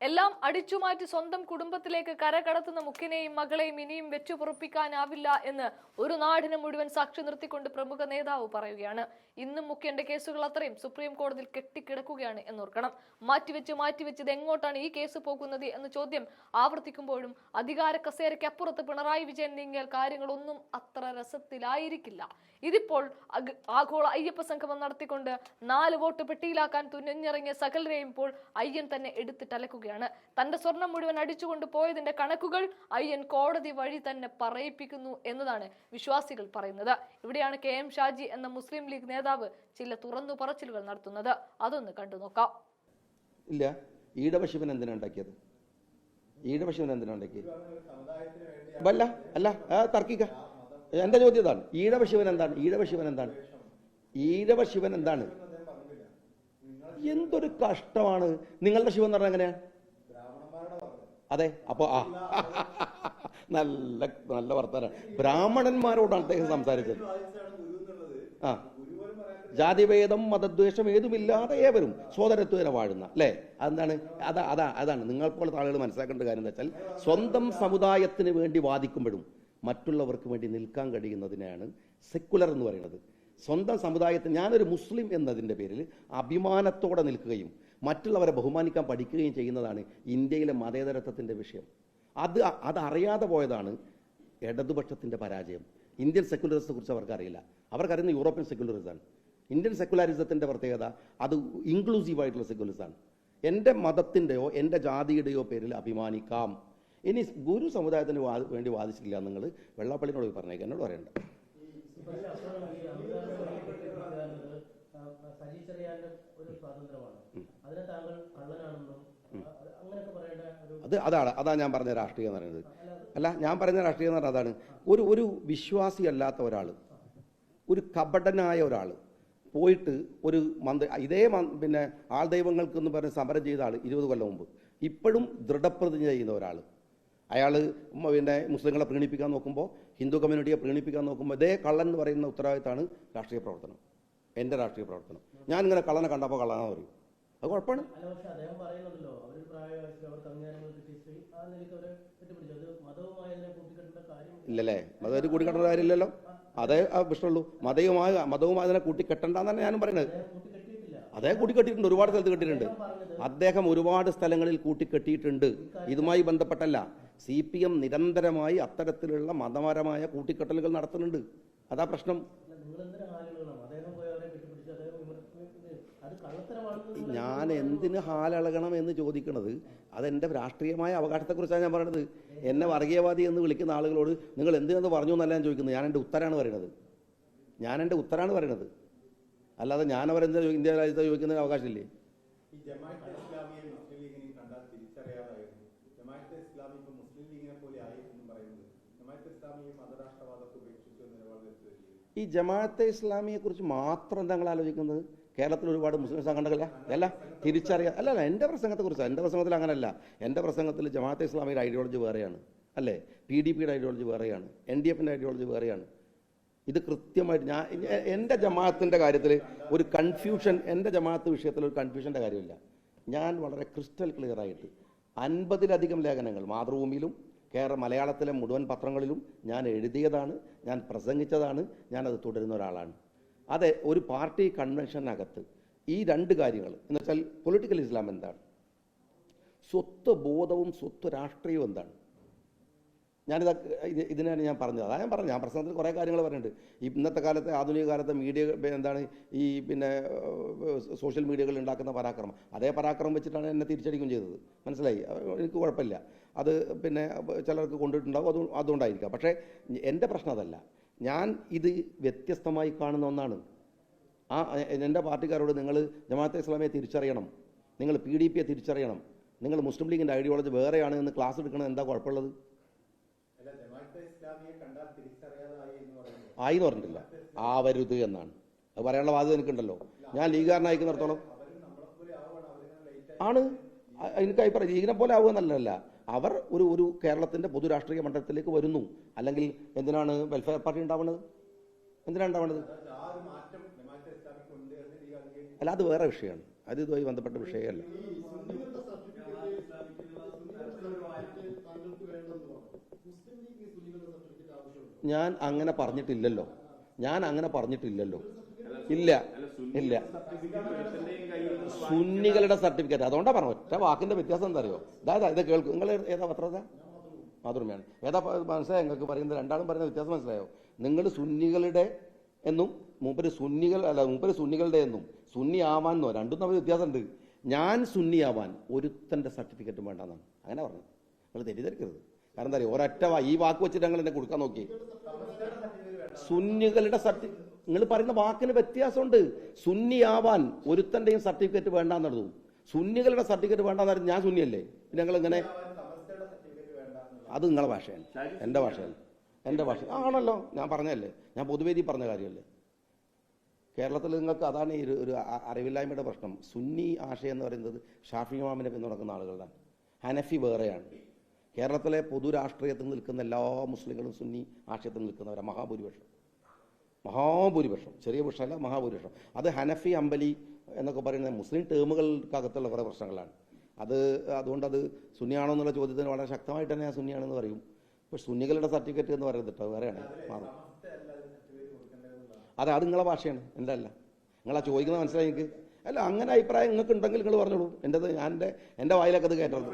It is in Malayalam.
എല്ലാം അടിച്ചുമാറ്റി സ്വന്തം കുടുംബത്തിലേക്ക് കരകടത്തുന്ന മുഖ്യനെയും മകളെയും ഇനിയും വെച്ചുപുറപ്പിക്കാനാവില്ല എന്ന് ഒരു നാടിനെ മുഴുവൻ സാക്ഷി നിർത്തിക്കൊണ്ട് പ്രമുഖ നേതാവ് പറയുകയാണ്. ഇന്നും മുഖ്യന്റെ കേസുകൾ അത്രയും സുപ്രീം കോടതിയിൽ കെട്ടിക്കിടക്കുകയാണ് എന്നോർക്കണം. മാറ്റിവെച്ച് മാറ്റിവെച്ച് ഇത് എങ്ങോട്ടാണ് ഈ കേസ് പോകുന്നത് എന്ന ചോദ്യം ആവർത്തിക്കുമ്പോഴും അധികാര കസേരയ്ക്ക് അപ്പുറത്ത് പിണറായി വിജയൻ നീങ്ങിയാൽ കാര്യങ്ങളൊന്നും അത്ര രസത്തിലായിരിക്കില്ല. ഇതിപ്പോൾ ആഗോള അയ്യപ്പ സംഗമം നടത്തിക്കൊണ്ട് നാല് വോട്ട് പെട്ടിയിലാക്കാൻ തുനിഞ്ഞിറങ്ങിയ സകലരെയും ഇപ്പോൾ അയ്യൻ തന്നെ എടുത്തിട്ടലക്കുകയാണ് തന്റെ സ്വർണം മുഴുവൻ അടിച്ചുകൊണ്ട് പോയതിന്റെ കണക്കുകൾ അയ്യൻ കോടതി വഴി തന്നെ പറയിപ്പിക്കുന്നു എന്നതാണ് വിശ്വാസികൾ പറയുന്നത്. ഇവിടെയാണ് കെ എം ഷാജി എന്ന മുസ്ലിം ലീഗ് നേതാവ് ചില തുറന്നു പറച്ചിലുകൾ നടത്തുന്നത്. അതൊന്ന് കണ്ടു നോക്കാം. ഇല്ല ഈടവ ശിവൻ എന്തിനാ ഉണ്ടാക്കിയത്? ഈടവ എന്തിനാ ഉണ്ടാക്കിയത് അല്ല അല്ല തർക്കിക്ക. എന്റെ ചോദ്യം ഇതാണ്. ഈഴവ എന്താണ്? ഈഴവ എന്താണ്? ഈഴവ ശിവൻ എന്താണ്? എന്തൊരു കഷ്ടമാണ്. നിങ്ങളുടെ ശിവൻ എന്ന് പറഞ്ഞാൽ എങ്ങനെയാ? അതെ അപ്പൊ ആ. നല്ല നല്ല വർത്തമാനം ബ്രാഹ്മണന്മാരോടാണ് അദ്ദേഹം സംസാരിച്ചത്. ആ. ജാതിഭേദം മതദ്വേഷം ഏതുമില്ലാതെ ഏവരും സോദരത്വേന വാഴുന്ന അല്ലേ? അതെന്താണ്? അതാ അതാ അതാണ്. നിങ്ങൾ പോലത്തെ ആളുകൾ മനസ്സിലാക്കേണ്ട കാര്യം എന്താ വെച്ചാൽ സ്വന്തം സമുദായത്തിന് വേണ്ടി വാദിക്കുമ്പോഴും മറ്റുള്ളവർക്ക് വേണ്ടി നിൽക്കാൻ കഴിയുന്നതിനെയാണ് സെക്കുലർ എന്ന് പറയുന്നത്. സ്വന്തം സമുദായത്തിന് ഞാനൊരു മുസ്ലിം എന്നതിന്റെ പേരിൽ അഭിമാനത്തോടെ നിൽക്കുകയും മറ്റുള്ളവരെ ബഹുമാനിക്കാൻ പഠിക്കുകയും ചെയ്യുന്നതാണ് ഇന്ത്യയിലെ മതേതരത്വത്തിന്റെ വിഷയം. അത് അതറിയാതെ പോയതാണ് ഇടതുപക്ഷത്തിന്റെ പരാജയം. ഇന്ത്യൻ സെക്യുലറിസത്തെ കുറിച്ച് അവർക്കറിയില്ല. അവർക്കറിയുന്ന യൂറോപ്യൻ സെക്യുലറിസമാണ്. ഇന്ത്യൻ സെക്യുലറിസത്തിന്റെ പ്രത്യേകത അത് ഇൻക്ലൂസീവ് ആയിട്ടുള്ള സെക്യുലറിസമാണ്. എന്റെ മതത്തിന്റെയോ എന്റെ ജാതിയുടെയോ പേരിൽ അഭിമാനിക്കാം. ഇനി ഗുരു സമുദായത്തിന് വേണ്ടി വാദിച്ചിട്ടില്ല നിങ്ങൾ. വെള്ളാപ്പള്ളിനോട് പോയി പറഞ്ഞേക്കാം. എന്നോട് പറയണ്ട പക്ഷേ അപ്പോഴാണ് ഈ അമിതാഭ് പഠിപ്പിക്കുന്നത് സജി ചെറിയാന്റെ ഒരു സ്വാതന്ത്ര്യമാണ് അതിനെ താങ്കൾ കള്ളനാണെന്നും അത് അതാണ് അതാ ഞാൻ പറഞ്ഞ രാഷ്ട്രീയം എന്ന് പറയുന്നത്. അല്ല ഞാൻ പറഞ്ഞ രാഷ്ട്രീയം എന്ന് പറഞ്ഞാൽ അതാണ്. ഒരു ഒരു വിശ്വാസി അല്ലാത്ത ഒരാൾ ഒരു കപടനായ ഒരാൾ പോയിട്ട് ഒരു മന്ത്രി ഇതേ പിന്നെ ആൾ ദൈവങ്ങൾക്ക് എന്ന് പറഞ്ഞ് സമരം ചെയ്ത ആൾ ഇരുപത് കൊല്ലം മുമ്പ്. ഇപ്പോഴും ദൃഢപ്രതിജ്ഞ ചെയ്യുന്ന ഒരാൾ അയാൾ പിന്നെ മുസ്ലിങ്ങളെ പ്രീണിപ്പിക്കാൻ നോക്കുമ്പോൾ ഹിന്ദു കമ്മ്യൂണിറ്റിയെ പ്രീണിപ്പിക്കാൻ നോക്കുമ്പോൾ ഇതേ കള്ളൻ എന്ന് പറയുന്ന ഉത്തരവാദിത്തമാണ് രാഷ്ട്രീയ പ്രവർത്തനം. എന്റെ രാഷ്ട്രീയ പ്രവർത്തനം. ഞാൻ ഇങ്ങനെ കള്ളനെ കണ്ടപ്പോൾ കള്ളനാന്ന് പറയും. അത് കുഴപ്പമാണ്. ഇല്ലല്ലേ? മതമായിട്ട് കൂട്ടിക്കെട്ടേണ്ട കാര്യമില്ലല്ലോ. അതേ ആ പ്രശ്നമുള്ളൂ. മതവുമായി മതവുമായി അതിനെ കൂട്ടിക്കെട്ടണ്ടെന്ന് തന്നെ ഞാനും പറയുന്നത് അതേ കൂട്ടിക്കെട്ടിയിട്ടുണ്ട്. ഒരുപാട് സ്ഥലത്ത് കെട്ടിയിട്ടുണ്ട്. അദ്ദേഹം ഒരുപാട് സ്ഥലങ്ങളിൽ കൂട്ടിക്കെട്ടിയിട്ടുണ്ട്. ഇതുമായി ബന്ധപ്പെട്ടല്ല. സി പി എം നിരന്തരമായി അത്തരത്തിലുള്ള മതപരമായ കൂട്ടിക്കെട്ടലുകൾ നടത്തുന്നുണ്ട്. അതാ പ്രശ്നം. ഞാൻ എന്തിന് ഹാലളകണം എന്ന് ചോദിക്കുന്നത് അതെന്റെ രാഷ്ട്രീയമായ അവകാശത്തെക്കുറിച്ചാണ് ഞാൻ പറയുന്നത് എന്നെ വർഗീയവാദി എന്ന് വിളിക്കുന്ന ആളുകളോട് നിങ്ങൾ എന്തിനെന്ന് പറഞ്ഞു എന്നല്ല ഞാൻ ചോദിക്കുന്നത്. ഞാൻ എന്റെ ഉത്തരമാണ് പറയുന്നത് ഞാൻ എന്റെ ഉത്തരമാണ് പറയുന്നത് അല്ലാതെ ഞാൻ അവരെന്താ ഇന്ത്യ രാജ്യത്തെ ചോദിക്കുന്നതിന് അവകാശമില്ലേ? ഈ ജമാഅത്തെ ഇസ്ലാമിയെ മുസ്ലിം കണ്ടാൽ തിരിച്ചറിയാതായിരുന്നു. ജമാഅത്തെ ഇസ്ലാമി മുസ്ലിം ലീഗിനെ പോലെ ആയി എന്ന് പറയുന്നത് ജമാഅത്തെ ഇസ്ലാമി ഈ മതരാഷ്ട്രവാദത്തെ ഉപേക്ഷിച്ചു എന്ന നിലപാടെടുക്കുകയും ചെയ്തു ഈ ജമാഅത്തെ ഇസ്ലാമിയെ കുറിച്ച് മാത്രം താങ്കൾ ആലോചിക്കുന്നത്? കേരളത്തിൽ ഒരുപാട് മുസ്ലിം സംഘടനകളില്ല അല്ല തിരിച്ചറിയാം അല്ല അല്ല എന്റെ പ്രസംഗത്തെ കുറിച്ച് എന്റെ പ്രസംഗത്തിൽ അങ്ങനല്ല. എന്റെ പ്രസംഗത്തിൽ ജമാഅത്തെ ഇസ്ലാമിയുടെ ഐഡിയോളജി വേറെയാണ്. അല്ലേ? പി ഡി പിയുടെ ഐഡിയോളജി വേറെയാണ്. എൻ ഡി എഫിന്റെ ഐഡിയോളജി വേറെയാണ്. ഇത് കൃത്യമായിട്ട് ഞാൻ എന്റെ ജമാഅത്തിന്റെ കാര്യത്തിൽ ഒരു കൺഫ്യൂഷൻ എന്റെ ജമാഅത്ത് വിഷയത്തിൽ ഒരു കൺഫ്യൂഷന്റെ കാര്യമില്ല. ഞാൻ വളരെ ക്രിസ്റ്റൽ ക്ലിയർ ആയിട്ട് അൻപതിലധികം ലേഖനങ്ങൾ മാതൃഭൂമിയിലും കേരള മലയാളത്തിലെ മുഴുവൻ പത്രങ്ങളിലും ഞാൻ എഴുതിയതാണ് ഞാൻ പ്രസംഗിച്ചതാണ് ഞാനത് തുടരുന്ന ഒരാളാണ്. അതെ ഒരു പാർട്ടി കൺവെൻഷനകത്ത് ഈ രണ്ട് കാര്യങ്ങൾ. എന്ന് വെച്ചാൽ പൊളിറ്റിക്കൽ ഇസ്ലാം എന്താണ്? സ്വത്ത് ബോധവും സ്വത്ത് രാഷ്ട്രീയവും എന്താണ്? ഞാനിത് ഇത് ഇതിനാണ് ഞാൻ പറഞ്ഞത്. അതാ ഞാൻ പറഞ്ഞു ഞാൻ പ്രസംഗത്തിൽ കുറേ കാര്യങ്ങൾ പറയുന്നുണ്ട് ഈ ഇന്നത്തെ കാലത്തെ ആധുനിക കാലത്തെ മീഡിയ എന്താണ് ഈ പിന്നെ സോഷ്യൽ മീഡിയകളിൽ ഉണ്ടാക്കുന്ന പരാക്രമം. അതേ പരാക്രമം വെച്ചിട്ടാണ് എന്നെ തിരിച്ചടിക്കുകയും ചെയ്തത്. മനസ്സിലായി? എനിക്ക് കുഴപ്പമില്ല. അത് പിന്നെ ചിലർക്ക് കൊണ്ടിട്ടുണ്ടാവും. അത് അതുകൊണ്ടായിരിക്കാം. പക്ഷേ എന്റെ പ്രശ്നം അതല്ല. ഞാൻ ഇത് വ്യത്യസ്തമായി കാണുന്ന ഒന്നാണ്. ആ എന്റെ പാർട്ടിക്കാരോട് നിങ്ങൾ ജമാഅത്തെ ഇസ്ലാമിയെ തിരിച്ചറിയണം. നിങ്ങൾ പി ഡി പിയെ തിരിച്ചറിയണം. നിങ്ങൾ മുസ്ലിം ലീഗിന്റെ ഐഡിയോളജി വേറെയാണ് എന്ന് ക്ലാസ് എടുക്കണം എന്താ കുഴപ്പമുള്ളത്? ആയി എന്ന് പറഞ്ഞിട്ടില്ല. ആവരുത് എന്നാണ്. അത് പറയാനുള്ള ബാധ്യത എനിക്കുണ്ടല്ലോ. ഞാൻ ലീഗുകാരനായിക്കുന്നിടത്തോളം ആണ്. എനിക്ക് അഭിപ്രായം. ലീഗിനെ പോലെ ആവുക എന്നല്ല അവർ ഒരു ഒരു കേരളത്തിന്റെ പൊതു രാഷ്ട്രീയ മണ്ഡലത്തിലേക്ക് വരുന്നു. അല്ലെങ്കിൽ എന്തിനാണ് വെൽഫെയർ പാർട്ടി ഉണ്ടാവുന്നത് എന്തിനാണ് ഉണ്ടാവുന്നത് അല്ല അത് വേറെ വിഷയമാണ്. അത് ഇതുമായി ബന്ധപ്പെട്ട വിഷയമല്ല. ഞാൻ അങ്ങനെ പറഞ്ഞിട്ടില്ലല്ലോ. ഞാൻ അങ്ങനെ പറഞ്ഞിട്ടില്ലല്ലോ. ഇല്ല. ഇല്ല. സുന്നികളുടെ സർട്ടിഫിക്കറ്റ്. അതുകൊണ്ടാ പറഞ്ഞു ഒറ്റ വാക്കിന്റെ വ്യത്യാസം എന്താ അറിയോ? അതായത് ഇത് കേൾക്കും. നിങ്ങൾ ഏതാ പത്രത മാതൃമയാണ് ഏതാ മനസ്സിലായി? നിങ്ങൾക്ക് പറയുന്നത് രണ്ടാളും പറയുന്ന വ്യത്യാസം മനസ്സിലായോ? നിങ്ങൾ സുന്നികളുടെ എന്നും മൂപ്പര് സുന്നികൾ അല്ല മൂപ്പര് സുന്നികളുടെ എന്നും സുന്നി ആവാൻ എന്നോ രണ്ടും തമ്മിൽ വ്യത്യാസമുണ്ട്. ഞാൻ സുന്നിയാവാൻ ഒരുത്തന്റെ സർട്ടിഫിക്കറ്റും വേണ്ടെന്നാണ്. അങ്ങനെ പറഞ്ഞു. നിങ്ങൾ തെറ്റിദ്ധരിക്കരുത്. കാരണം എന്താ പറയുക ഒരൊറ്റ ഈ വാക്ക് വെച്ചിട്ട് ഞങ്ങൾ എന്നെ കൊടുക്കാൻ നോക്കി. സുന്നികളുടെ സർട്ടി നിങ്ങൾ പറയുന്ന വാക്കിന് വ്യത്യാസമുണ്ട്. സുന്നിയാവാൻ ഒരുത്തന്റെയും സർട്ടിഫിക്കറ്റ് വേണ്ടാന്നുള്ളൂ സുന്നികളുടെ സർട്ടിഫിക്കറ്റ് വേണ്ടാന്ന് ഞാൻ സുന്നിയല്ലേ? പിന്നെ ഞങ്ങൾ ഇങ്ങനെ അത് നിങ്ങളെ ഭാഷയാണ്. എന്റെ ഭാഷയാണ്. എന്റെ ഭാഷ. ആണല്ലോ. ഞാൻ പറഞ്ഞതല്ലേ. ഞാൻ പൊതുവേദി പറഞ്ഞ കാര്യമല്ലേ. കേരളത്തിൽ നിങ്ങൾക്ക് അതാണ് ഒരു ഒരു അറിവില്ലായ്മയുടെ പ്രശ്നം. സുന്നി ആശയം എന്ന് പറയുന്നത് ഷാഫി ഇമാമിനെ പിന്തുണക്കുന്ന ആളുകളാണ്. ഹനഫി വേറെയാണ്. കേരളത്തിലെ പൊതുരാഷ്ട്രീയത്തിൽ നിൽക്കുന്ന എല്ലാ മുസ്ലിങ്ങളും സുന്നി ആശയത്തിൽ നിൽക്കുന്നവരാണ് മഹാഭൂരിപക്ഷം. മഹാഭൂരിപക്ഷം ചെറിയ പക്ഷമല്ല മഹാഭൂരിപക്ഷം. അത് ഹനഫി അമ്പലി എന്നൊക്കെ പറയുന്ന മുസ്ലിം ടേമുകൾക്കകത്തുള്ള കുറേ പ്രശ്നങ്ങളാണ്. അത് അതുകൊണ്ട് അത് സുന്നിയാണോ എന്നുള്ള ചോദ്യത്തിന് വളരെ ശക്തമായിട്ട് തന്നെ ഞാൻ സുന്നിയാണെന്ന് പറയും. പക്ഷെ സുന്നികളുടെ സർട്ടിഫിക്കറ്റ് എന്ന് പറയുന്നത് വേറെയാണ്. മാറും. അതെ അത് നിങ്ങളെ ഭാഷയാണ് എന്റെ അല്ല നിങ്ങളാ ചോദിക്കുന്നത് മനസ്സിലായി എനിക്ക്. അല്ല അങ്ങനെ അഭിപ്രായം നിങ്ങൾക്ക് ഉണ്ടെങ്കിൽ നിങ്ങൾ പറഞ്ഞോളൂ. എന്റെത് ഞാൻ എന്റെ എന്റെ വായിലൊക്കെ അത് കേട്ടോളൂ